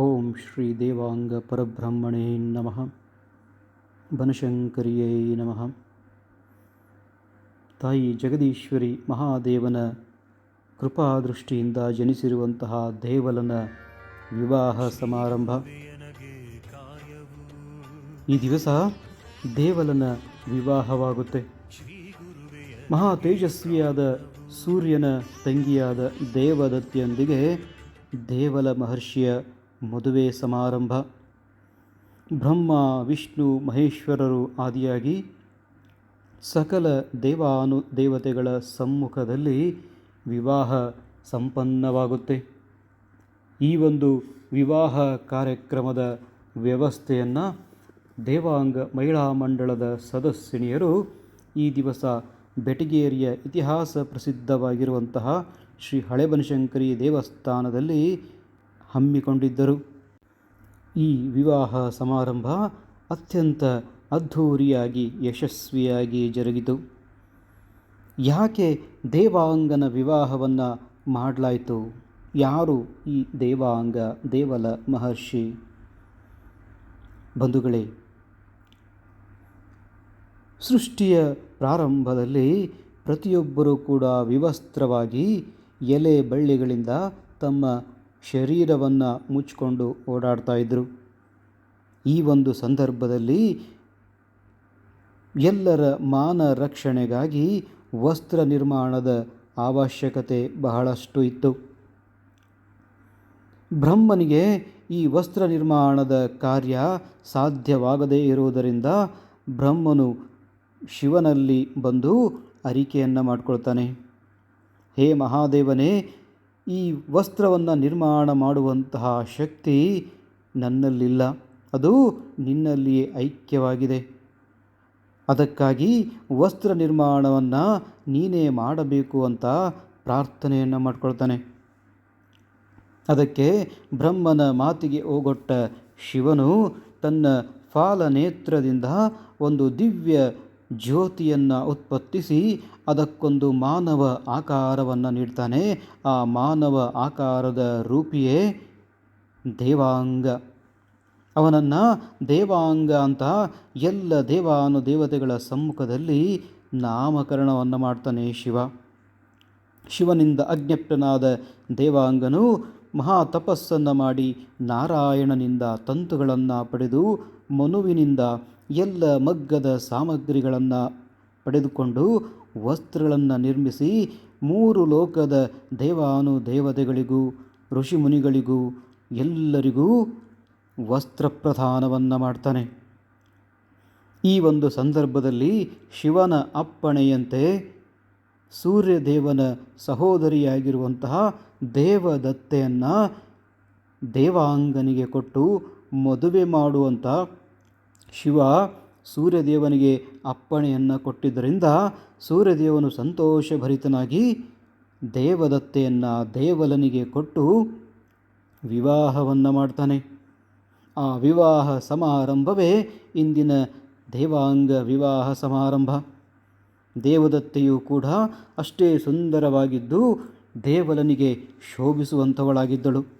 ಓಂ ಶ್ರೀ ದೇವಾಂಗ ಪರಬ್ರಹ್ಮಣೇ ನಮಃ. ಬನಶಂಕರಿಯೇ ನಮಃ. ತಾಯಿ ಜಗದೀಶ್ವರಿ ಮಹಾದೇವನ ಕೃಪಾದೃಷ್ಟಿಯಿಂದ ಜನಿಸಿರುವಂತಹ ದೇವಲನ ವಿವಾಹ ಸಮಾರಂಭ. ಈ ದಿವಸ ದೇವಲನ ವಿವಾಹವಾಗುತ್ತೆ. ಮಹಾ ತೇಜಸ್ವಿಯಾದ ಸೂರ್ಯನ ತಂಗಿಯಾದ ದೇವದತ್ತಿಯೊಂದಿಗೆ ದೇವಲ ಮಹರ್ಷಿಯ ಮದುವೆ ಸಮಾರಂಭ. ಬ್ರಹ್ಮ, ವಿಷ್ಣು, ಮಹೇಶ್ವರರು ಆದಿಯಾಗಿ ಸಕಲ ದೇವಾನು ದೇವತೆಗಳ ಸಮ್ಮುಖದಲ್ಲಿ ವಿವಾಹ ಸಂಪನ್ನವಾಗುತ್ತೆ. ಈ ಒಂದು ವಿವಾಹ ಕಾರ್ಯಕ್ರಮದ ವ್ಯವಸ್ಥೆಯನ್ನು ದೇವಾಂಗ ಮಹಿಳಾ ಮಂಡಳದ ಸದಸ್ಯನಿಯರು ಈ ದಿವಸ ಬೆಟಗೇರಿಯ ಇತಿಹಾಸ ಪ್ರಸಿದ್ಧವಾಗಿರುವಂತಹ ಶ್ರೀ ಹಳೆಬನಶಂಕರಿ ದೇವಸ್ಥಾನದಲ್ಲಿ ಹಮ್ಮಿಕೊಂಡಿದ್ದರು. ಈ ವಿವಾಹ ಸಮಾರಂಭ ಅತ್ಯಂತ ಅದ್ಧೂರಿಯಾಗಿ, ಯಶಸ್ವಿಯಾಗಿ ಜರುಗಿತು. ಯಾಕೆ ದೇವಾಂಗನ ವಿವಾಹವನ್ನು ಮಾಡಲಾಯಿತು? ಯಾರು ಈ ದೇವಾಂಗ ದೇವಲ ಮಹರ್ಷಿ? ಬಂಧುಗಳೇ, ಸೃಷ್ಟಿಯ ಪ್ರಾರಂಭದಲ್ಲಿ ಪ್ರತಿಯೊಬ್ಬರೂ ಕೂಡ ವಿವಸ್ತ್ರವಾಗಿ ಎಲೆ ಬಳ್ಳಿಗಳಿಂದ ತಮ್ಮ ಶರೀರವನ್ನು ಮುಚ್ಚಿಕೊಂಡು ಓಡಾಡ್ತಾ ಇದ್ದರು ಈ ಒಂದು ಸಂದರ್ಭದಲ್ಲಿ ಎಲ್ಲರ ಮಾನ ರಕ್ಷಣೆಗಾಗಿ ವಸ್ತ್ರ ನಿರ್ಮಾಣದ ಅವಶ್ಯಕತೆ ಬಹಳಷ್ಟು ಇತ್ತು. ಬ್ರಹ್ಮನಿಗೆ ಈ ವಸ್ತ್ರ ನಿರ್ಮಾಣದ ಕಾರ್ಯ ಸಾಧ್ಯವಾಗದೇ ಇರುವುದರಿಂದ ಬ್ರಹ್ಮನು ಶಿವನಲ್ಲಿ ಬಂದು ಅರಿಕೆಯನ್ನು ಮಾಡಿಕೊಳ್ತಾನೆ. ಹೇ ಮಹಾದೇವನೇ ಈ ವಸ್ತ್ರವನ್ನು ನಿರ್ಮಾಣ ಮಾಡುವಂತಹ ಶಕ್ತಿ ನನ್ನಲ್ಲಿಲ್ಲ. ಅದು ನಿನ್ನಲ್ಲಿಯೇ ಐಕ್ಯವಾಗಿದೆ. ಅದಕ್ಕಾಗಿ ವಸ್ತ್ರ ನಿರ್ಮಾಣವನ್ನು ನೀನೇ ಮಾಡಬೇಕು ಅಂತ ಪ್ರಾರ್ಥನೆಯನ್ನು ಮಾಡಿಕೊಳ್ತಾನೆ. ಅದಕ್ಕೆ ಬ್ರಹ್ಮನ ಮಾತಿಗೆ ಓಗೊಟ್ಟ ಶಿವನು ತನ್ನ ಫಾಲನೇತ್ರದಿಂದ ಒಂದು ದಿವ್ಯ ಜ್ಯೋತಿಯನ್ನು ಉತ್ಪತ್ತಿಸಿ ಅದಕ್ಕೊಂದು ಮಾನವ ಆಕಾರವನ್ನು ನೀಡ್ತಾನೆ. ಆ ಮಾನವ ಆಕಾರದ ರೂಪಿಯೇ ದೇವಾಂಗ. ಅವನನ್ನು ದೇವಾಂಗ ಅಂತ ಎಲ್ಲ ದೇವಾನು ದೇವತೆಗಳ ಸಮ್ಮುಖದಲ್ಲಿ ನಾಮಕರಣವನ್ನು ಮಾಡ್ತಾನೆ ಶಿವ. ಶಿವನಿಂದ ಅಜ್ಞಪ್ತನಾದ ದೇವಾಂಗನು ಮಹಾ ತಪಸ್ಸನ್ನು ಮಾಡಿ ನಾರಾಯಣನಿಂದ ತಂತುಗಳನ್ನು ಪಡೆದು ಮನುವಿನಿಂದ ಎಲ್ಲ ಮಗ್ಗದ ಸಾಮಗ್ರಿಗಳನ್ನು ಪಡೆದುಕೊಂಡು ವಸ್ತ್ರಗಳನ್ನು ನಿರ್ಮಿಸಿ ಮೂರು ಲೋಕದ ದೇವಾನು ದೇವತೆಗಳಿಗೂ ಋಷಿಮುನಿಗಳಿಗೂ, ಎಲ್ಲರಿಗೂ ವಸ್ತ್ರ ಪ್ರಧಾನವನ್ನು ಮಾಡ್ತಾನೆ. ಈ ಒಂದು ಸಂದರ್ಭದಲ್ಲಿ ಶಿವನ ಅಪ್ಪಣೆಯಂತೆ ಸೂರ್ಯದೇವನ ಸಹೋದರಿಯಾಗಿರುವಂತಹ ದೇವದತ್ತೆಯನ್ನು ದೇವಾಂಗನಿಗೆ ಕೊಟ್ಟು ಮದುವೆ ಮಾಡುವಂಥ ಶಿವ ಸೂರ್ಯದೇವನಿಗೆ ಅಪ್ಪಣೆಯನ್ನು ಕೊಟ್ಟಿದ್ದರಿಂದ ಸೂರ್ಯದೇವನು ಸಂತೋಷಭರಿತನಾಗಿ ದೇವದತ್ತೆಯನ್ನು ದೇವಲನಿಗೆ ಕೊಟ್ಟು ವಿವಾಹವನ್ನು ಮಾಡ್ತಾನೆ. ಆ ವಿವಾಹ ಸಮಾರಂಭವೇ ಇಂದಿನ ದೇವಾಂಗ ವಿವಾಹ ಸಮಾರಂಭ. ದೇವದತ್ತೆಯು ಕೂಡ ಅಷ್ಟೇ ಸುಂದರವಾಗಿದ್ದು ದೇವಲನಿಗೆ ಶೋಭಿಸುವಂಥವಳಾಗಿದ್ದಳು.